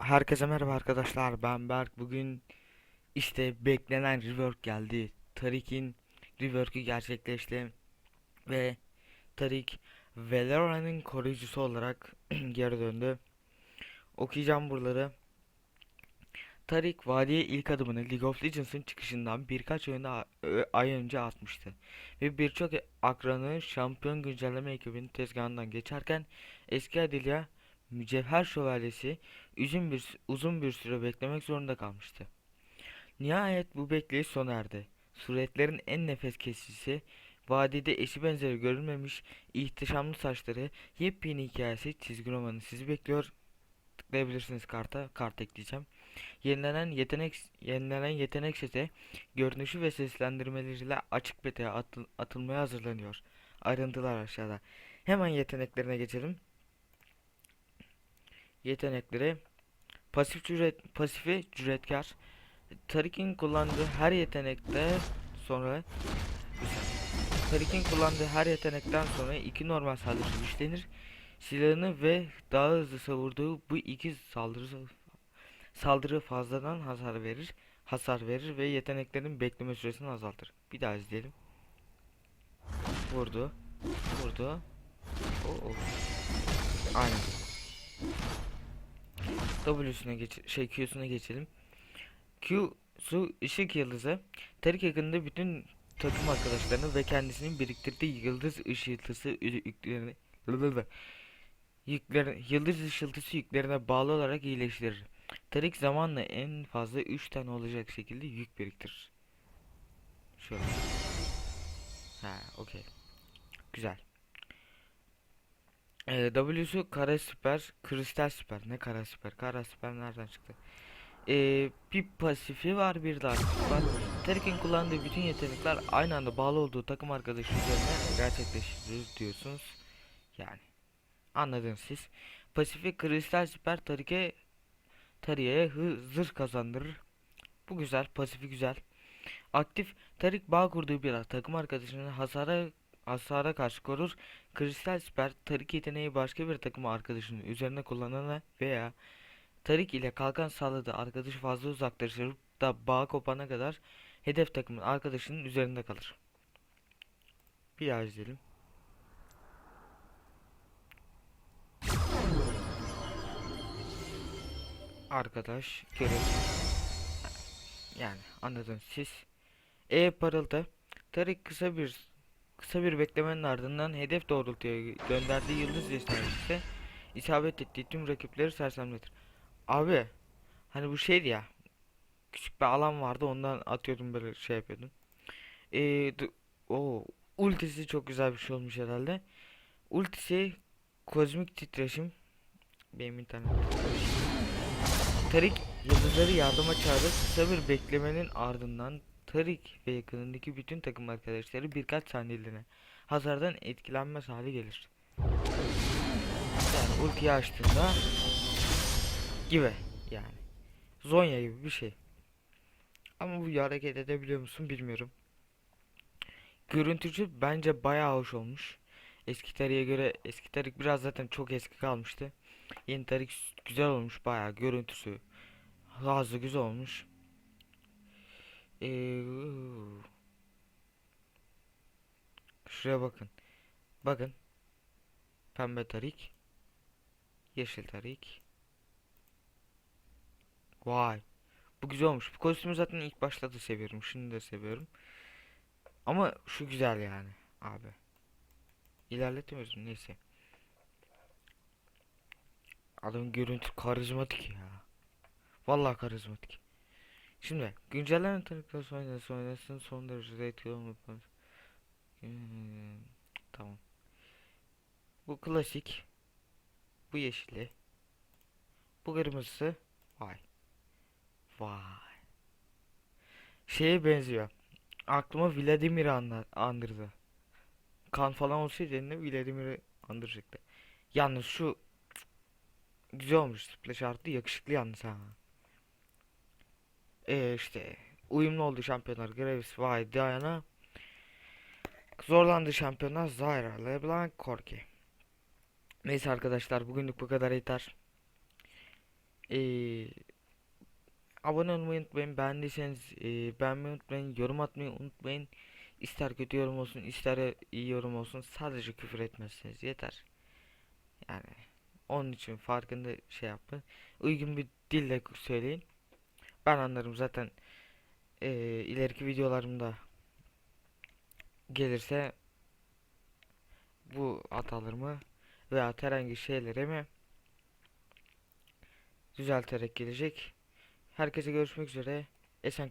Herkese merhaba arkadaşlar ben Berk. Bugün işte beklenen rework geldi. Tarik'in rework'ü gerçekleşti ve Tarik Valorant'ın koruyucusu olarak geri döndü. Okuyacağım buraları. Tarik vadiye ilk adımını League of Legends'ın çıkışından birkaç oyunda ay önce atmıştı ve birçok akranı şampiyon güncelleme ekibinin tezgahından geçerken eski adıyla Mücevher Şövalyesi uzun bir, uzun bir süre beklemek zorunda kalmıştı. Nihayet bu bekleyiş sona erdi. Suretlerin en nefes kesicisi, vadide eşi benzeri görülmemiş ihtişamlı saçları, yepyeni hikayesi çizgi romanı sizi bekliyor. Tıklayabilirsiniz karta, kart ekleyeceğim. Yenilenen yetenek yenilenen yetenek seti görünüşü ve seslendirmeleriyle açık beta'ya atıl, atılmaya hazırlanıyor. Ayrıntılar aşağıda. Hemen yeteneklerine geçelim. Yetenekleri pasif cüret pasifi cüretkar. Tarik'in kullandığı her yetenekte sonra Tarik'in kullandığı her yetenekten sonra iki normal saldırı güçlenir. Silahını ve daha hızlı savurduğu bu iki saldırı saldırı fazladan hasar verir. Hasar verir ve yeteneklerin bekleme süresini azaltır. Bir daha izleyelim. Vurdu. Vurdu. Oo. Aynen. W'sine geç şey Q'suna geçelim. Q su ışık yıldızı Tarik yakınında bütün takım arkadaşlarını ve kendisinin biriktirdiği yıldız ışıltısı yüklerini yükler, yıldız ışıltısı yüklerine bağlı olarak iyileştirir. Tarik zamanla en fazla 3 tane olacak şekilde yük biriktirir. Şöyle. Ha, okey. Güzel. Ee, W'su kara süper, kristal süper. Ne kara süper? Kara süper nereden çıktı? Ee, bir pasifi var, bir de aktif var. Terik'in kullandığı bütün yetenekler aynı anda bağlı olduğu takım arkadaşı üzerine gerçekleştirir diyorsunuz. Yani anladınız siz. Pasifi kristal süper Tarik'e Tarik'e zırh kazandırır. Bu güzel, pasifi güzel. Aktif Tarik bağ kurduğu bir takım arkadaşının hasara hasara karşı korur. Kristal Siper Tarik yeteneği başka bir takım arkadaşının üzerine kullanana veya Tarik ile kalkan sağladığı arkadaşı fazla uzaklaştırıp da bağ kopana kadar hedef takımın arkadaşının üzerinde kalır. Bir daha izleyelim. Arkadaş görev. Yani anladınız siz. E parıltı. Tarik kısa bir Kısa bir beklemenin ardından hedef doğrultuya gönderdiği yıldız yeteneği isabet ettiği tüm rakipleri sersemletir. Abi hani bu şeydi ya küçük bir alan vardı ondan atıyordum böyle şey yapıyordum. Ee, o ultisi çok güzel bir şey olmuş herhalde. Ultisi kozmik titreşim benim internet. Tarik yıldızları yardıma çağırır. Kısa bir beklemenin ardından Tarik ve yakınındaki bütün takım arkadaşları birkaç saniyeliğine hasardan etkilenmez hale gelir. Yani ultiyi açtığında gibi yani. Zonya gibi bir şey. Ama bu hareket edebiliyor musun bilmiyorum. Görüntücü bence bayağı hoş olmuş. Eski tarihe göre eski tarik biraz zaten çok eski kalmıştı. Yeni tarik güzel olmuş bayağı görüntüsü. Hızlı güzel olmuş. Ee, şuraya bakın. Bakın. Pembe tarik. Yeşil tarik. Vay. Bu güzel olmuş. Bu kostümü zaten ilk başta da seviyorum. Şimdi de seviyorum. Ama şu güzel yani. Abi. İlerletemiyoruz neyse. Adamın görüntü karizmatik ya. Vallahi karizmatik. Şimdi güncellenen tanıklar oynasın oynasın son derece etkili olmadı. Hmm, tamam. Bu klasik. Bu yeşili. Bu kırmızısı. Vay. Vay. Şeye benziyor. Aklıma Vladimir'i andırdı. Kan falan olsaydı elinde Vladimir'i andıracaktı. Yalnız şu güzel olmuş. Splash arttı yakışıklı yalnız ha. Ee, işte uyumlu olduğu şampiyonlar Graves, Vay, Diana. Zorlandığı şampiyonlar Zyra, LeBlanc, Corki. Neyse arkadaşlar bugünlük bu kadar yeter. Ee, abone olmayı unutmayın. Beğendiyseniz e, beğenmeyi unutmayın. Yorum atmayı unutmayın. İster kötü yorum olsun, ister iyi yorum olsun. Sadece küfür etmezseniz yeter. Yani onun için farkında şey yapın. Uygun bir dille söyleyin. Ben anlarım zaten. Ee, ileriki videolarımda gelirse bu hatalarımı veya herhangi şeylerimi düzelterek gelecek. Herkese görüşmek üzere. Esen